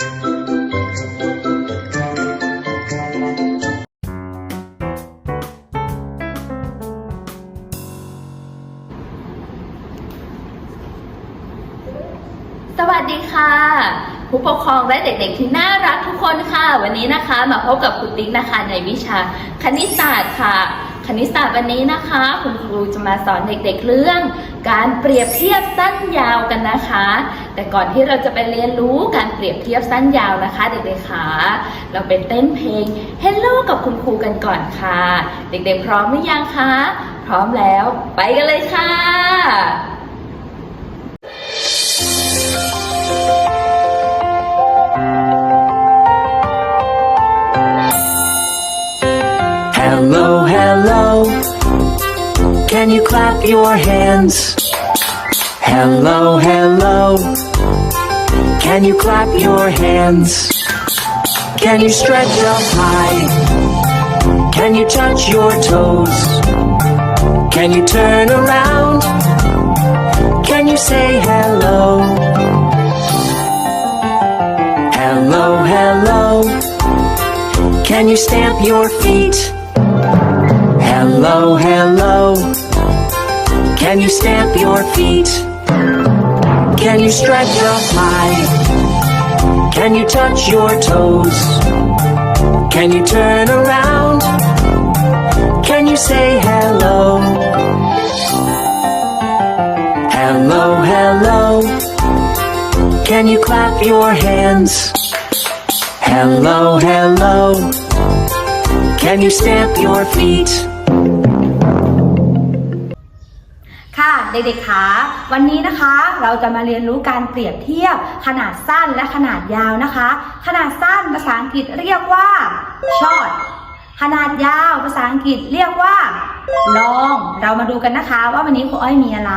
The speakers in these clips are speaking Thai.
สวัสดีค่ะ ผู้ปกครองและเด็กๆที่น่ารักทุกคนค่ะ วันนี้นะคะมาพบกับคุณติ๊กนะคะในวิชาคณิตศาสตร์ค่ะ คณิตศาสตร์วันนี้นะคะ คุณครูจะมาสอนเด็กๆเรื่อง การเปรียบเทียบสั้นยาวกันนะคะ แต่ก่อนที่เราจะไปเรียนรู้การเปรียบเทียบสั้นยาวนะคะ เด็กๆค่ะเราไปเต้นเพลง Hello กับคุณครูกันก่อนค่ะ เด็กๆพร้อมหรือยังคะพร้อมแล้วไปกันเลยค่ะ Hello, hello. Can you clap your hands? Hello, hello. Can you clap your hands? Can you stretch up high? Can you touch your toes? Can you turn around? Can you say hello? Hello, hello. Can you stamp your feet? Hello, hello. Can you stamp your feet? Can you stretch up high? Can you touch your toes? Can you turn around? Can you say hello? Hello, hello. Can you clap your hands? Hello, hello. Can you stamp your feet? เด็กๆคะวันนี้นะคะเราจะมาเรียนรู้การเปรียบเทียบขนาดสั้นและขนาดยาวนะคะ ขนาดสั้นภาษาอังกฤษเรียกว่า short ขนาดยาวภาษาอังกฤษเรียกว่า long เรามาดูกันนะคะว่าวันนี้ครูอ้อยมีอะไร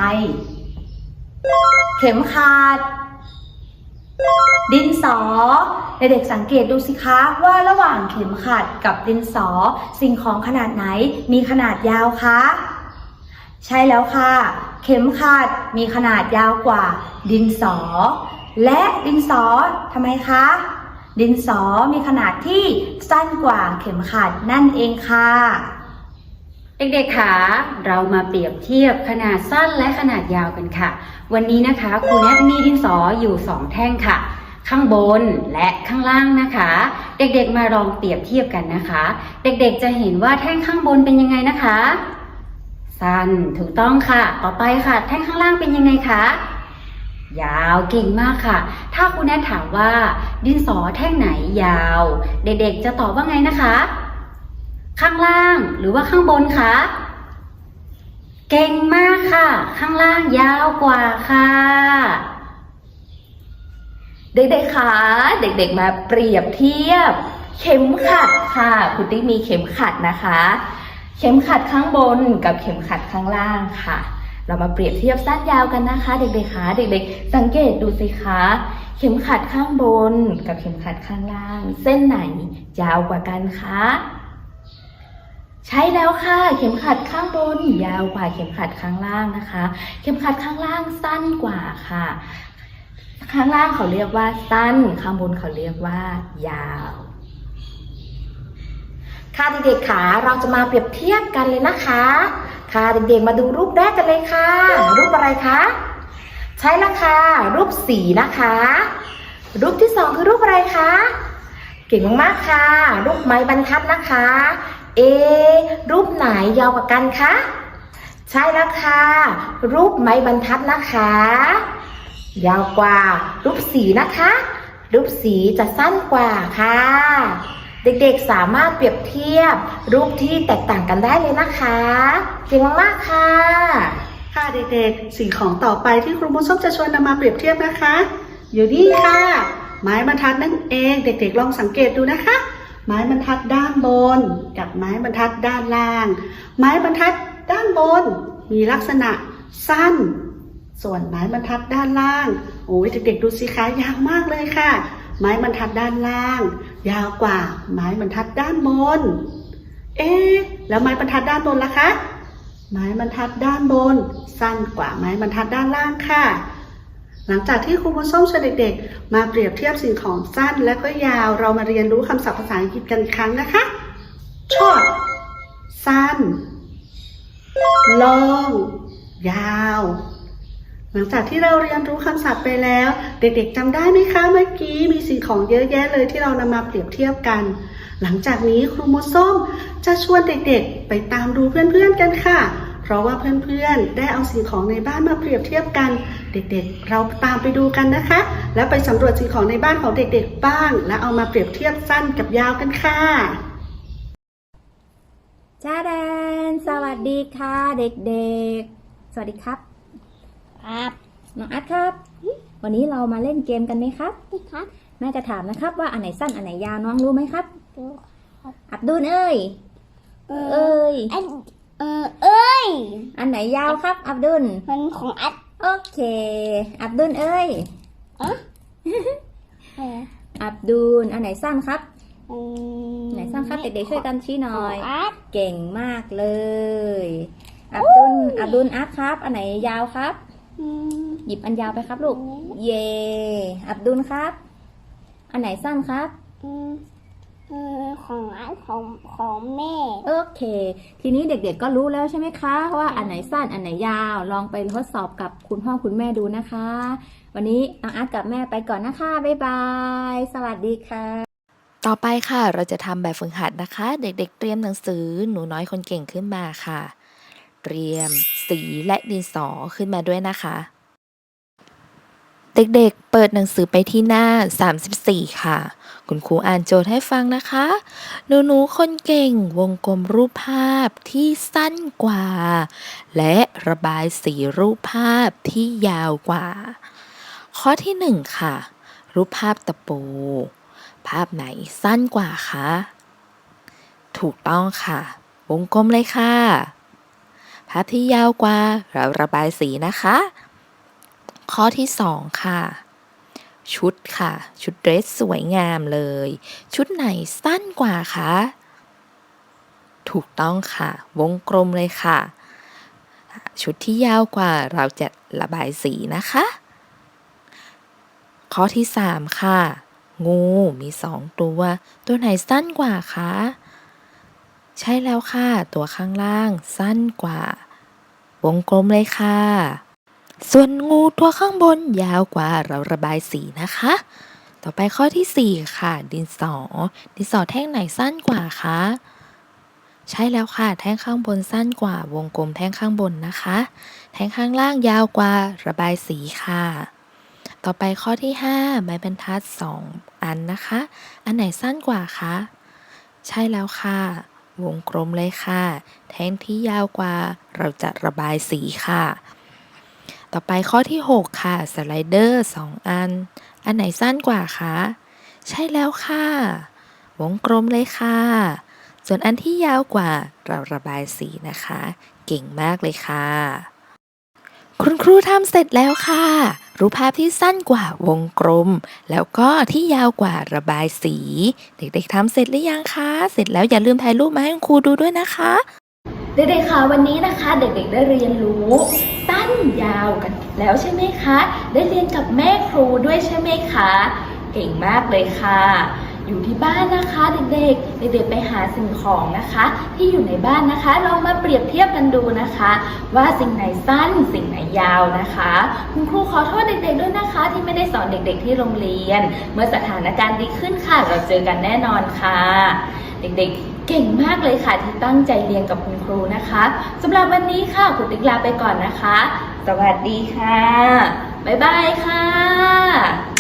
เข็มขัดดินสอเด็กๆสังเกตดูสิคะว่าระหว่างเข็มขัดกับดินสอ สิ่งของขนาดไหนมีขนาดยาวคะ ใช่แล้วค่ะ เข็มขัดมีขนาดยาวกว่า ดินสอ และดินสอทำไมคะ ดินสอมีขนาดที่สั้นกว่าเข็มขัดนั่นเองค่ะ เด็กๆค่ะเรามาเปรียบเทียบขนาดสั้นและขนาดยาวกันค่ะ วันนี้นะคะครูแนทมีดินสออยู่สองแท่งค่ะข้างบนและข้างล่างนะคะ เด็กๆมาลองเปรียบเทียบกันนะคะ เด็กๆจะเห็นว่าแท่งข้างบนเป็นยังไงนะคะ สั้นถูกต้องค่ะ ต่อไปค่ะ แท่งข้างล่างเป็นยังไงคะยาวเก่งมากค่ะ ถ้าครูแนทถามว่า ดินสอแท่งไหนยาว เด็กๆจะตอบว่าไงนะคะ ข้างล่างหรือว่าข้างบนคะเก่งมากค่ะ ข้างล่างยาวกว่าค่ะ เด็กๆคะเด็กๆมาเปรียบเทียบ เข็มขัดค่ะ คุณติ๊กมีเข็มขัดนะคะ เข็มขัดข้างบนกับเข็มขัดข้างล่างค่ะ เรามาเปรียบเทียบสั้นยาวกันนะคะ เด็กๆคะเด็กๆ สังเกตดูสิคะ เข็มขัดข้างบนกับเข็มขัดข้างล่าง เส้นไหนยาวกว่ากันคะใช่แล้วค่ะ เข็มขัดข้างบนยาวกว่าเข็มขัดข้างล่างนะคะ เข็มขัดข้างล่างสั้นกว่าค่ะ ข้างล่างเขาเรียกว่าสั้น ข้างบนเขาเรียกว่ายาว ค่ะเด็กๆค่ะเราจะมาเปรียบเทียบกันเลยนะคะ ค่ะเด็กๆมาดูรูปแรกกันเลยค่ะ รูปอะไรคะใช่ละค่ะรูปสีนะคะ รูปที่สองคือรูปอะไรคะเก่งมากๆค่ะ รูปไม้บรรทัดนะคะ เอ รูปไหนยาวกว่ากันคะใช่แล้วค่ะ รูปไม้บรรทัดนะคะ ยาวกว่า รูปสีนะคะ รูปสีจะสั้นกว่าค่ะ เด็กๆสามารถเปรียบเทียบรูปที่แตกต่างกันได้เลยนะคะเก่งมากๆค่ะ ค่ะเด็กๆ สิ่งของต่อไปที่ครูมุส้มจะชวนนำมาเปรียบเทียบนะคะ อยู่นี่ค่ะ ไม้บรรทัดนั่นเอง เด็กๆ ลองสังเกตดูนะคะ ไม้บรรทัดด้านบน กับไม้บรรทัดด้านล่าง ไม้บรรทัดด้านบน มีลักษณะสั้น ส่วนไม้บรรทัดด้านล่าง โอ้ยเด็กๆ ดูสิคะยาวมากเลยค่ะ ไม้บรรทัดด้านล่าง ยาวกว่าไม้บรรทัดด้านบน เอ๊ะแล้วไม้บรรทัดด้านบนล่ะคะ ไม้บรรทัดด้านบน สั้นกว่าไม้บรรทัดด้านล่างค่ะ หลังจากที่ครูบุญส้มชวนเด็กๆ มาเปรียบเทียบสิ่งของสั้นและก็ยาว เรามาเรียนรู้คำศัพท์ภาษาอังกฤษกันอีกครั้งนะคะ short สั้น long ยาว หลังจากที่เราเรียนรู้คำศัพท์ไปแล้ว เด็กๆจำได้ไหมคะเมื่อกี้มีสิ่งของเยอะแยะเลยที่เรานำมาเปรียบเทียบกัน หลังจากนี้ครูมดส้มจะชวนเด็กๆ ไปตามดูเพื่อนๆกันค่ะ เพราะว่าเพื่อนๆ ได้เอาสิ่งของในบ้านมาเปรียบเทียบกัน เด็กๆ เราตามไปดูกันนะคะ แล้วไปสำรวจสิ่งของในบ้านของเด็กๆ บ้าง แล้วเอามาเปรียบเทียบสั้นกับยาวกันค่ะจ้าแดนสวัสดีค่ะ เด็กๆ สวัสดีครับ ครับน้องอาร์ตครับ วันนี้เรามาเล่นเกมกันไหมครับ ครับแม่จะถามนะครับ ว่าอันไหนสั้นอันไหนยาวน้องรู้ไหมครับ ดูอับดุลเอ้ย เออเอ้ย อันเออเอ้ย อันไหนยาวครับ อับดุล มันของอัดโอเค อับดุลเอ้ยเอออับดุล อันไหนสั้นครับ อืมไหนสั้นครับเด็กๆช่วยกันชี้หน่อย ของอัดเก่งมากเลย อับดุล อับดุลอาร์ตครับ อันไหนยาวครับอืม หยิบอันยาวไปครับลูก เย่อับดุลครับ อันไหนสั้นครับอืมเออของอัดของของแม่ โอเค ทีนี้เด็กๆก็รู้แล้วใช่ไหมคะ ว่าอันไหนสั้นอันไหนยาว ลองไปทดสอบกับคุณพ่อคุณแม่ดูนะคะ วันนี้น้องอาร์ตกับแม่ไปก่อนนะคะ บ๊ายบาย สวัสดีค่ะ ต่อไปค่ะ เราจะทำแบบฝึกหัดนะคะ เด็กๆเตรียมหนังสือหนูน้อยคนเก่งขึ้นมาค่ะ เตรียม สีและดินสอขึ้นมาด้วยนะคะ เด็กๆ เปิดหนังสือไปที่หน้า 34 ค่ะ คุณครูอ่านโจทย์ให้ฟังนะคะ หนูหนูๆคนเก่งวงกลมรูปภาพที่สั้นกว่า และระบายสีรูปภาพที่ยาวกว่า ข้อที่หนึ่งค่ะ รูปภาพตะปู ภาพไหนสั้นกว่าคะถูกต้องค่ะ วงกลมเลยค่ะ ภาที่ยาวกว่าเราระบายสีนะคะ ข้อที่สองค่ะ ชุดค่ะ ชุดเดรสสวยงามเลย ชุดไหนสั้นกว่าคะ ถูกต้องค่ะ วงกลมเลยค่ะ ชุดที่ยาวกว่าเราจะระบายสีนะคะ ข้อที่สามค่ะ งูมีสองตัว ตัวไหนสั้นกว่าคะใช่แล้วค่ะ ตัวข้างล่างสั้นกว่า วงกลมเลยค่ะ ส่วนงูตัวข้างบนยาวกว่าเราระบายสีนะคะ ต่อไปข้อที่สี่ค่ะ ดินสอ ดินสอแท่งไหนสั้นกว่าคะใช่แล้วค่ะ แท่งข้างบนสั้นกว่าวงกลมแท่งข้างบนนะคะ แท่งข้างล่างยาวกว่าระบายสีค่ะ ต่อไปข้อที่ 5 ไม้บรรทัด 2 อันนะคะ อันไหนสั้นกว่าคะใช่แล้วค่ะ วงกลมเลยค่ะ แท่งที่ยาวกว่าเราจะระบายสีค่ะ ต่อไปข้อที่ 6 ค่ะ สไลเดอร์ 2 อัน อันไหนสั้นกว่าคะ ใช่แล้วค่ะ วงกลมเลยค่ะ ส่วนอันที่ยาวกว่าเราระบายสีนะคะ เก่งมากเลยค่ะ คุณครูทำเสร็จแล้วค่ะ รูปภาพที่สั้นกว่าวงกลม แล้วก็ที่ยาวกว่าระบายสี เด็กๆทำเสร็จหรือยังคะ เสร็จแล้วอย่าลืมถ่ายรูปมาให้ครูดูด้วยนะคะ เด็กๆคะวันนี้นะคะ เด็กๆได้เรียนรู้สั้นยาวกันแล้วใช่ไหมคะ ได้เรียนกับแม่ครูด้วยใช่ไหมคะ เก่งมากเลยค่ะ อยู่ที่บ้านนะคะเด็กๆ เด็กๆไปหาสิ่งของนะคะ ที่อยู่ในบ้านนะคะเรามาเปรียบเทียบกันดูนะคะ ว่าสิ่งไหนสั้นสิ่งไหนยาวนะคะ คุณครูขอโทษเด็กๆด้วยนะคะ ที่ไม่ได้สอนเด็กๆ ที่โรงเรียน เมื่อสถานการณ์ดีขึ้นค่ะเราเจอกันแน่นอนค่ะ เด็กๆเก่งมากเลยค่ะที่ตั้งใจเรียนกับคุณครูนะคะสำหรับวันนี้ค่ะคุณติ๊กลาไปก่อนนะคะ สวัสดีค่ะ บ๊ายบายค่ะ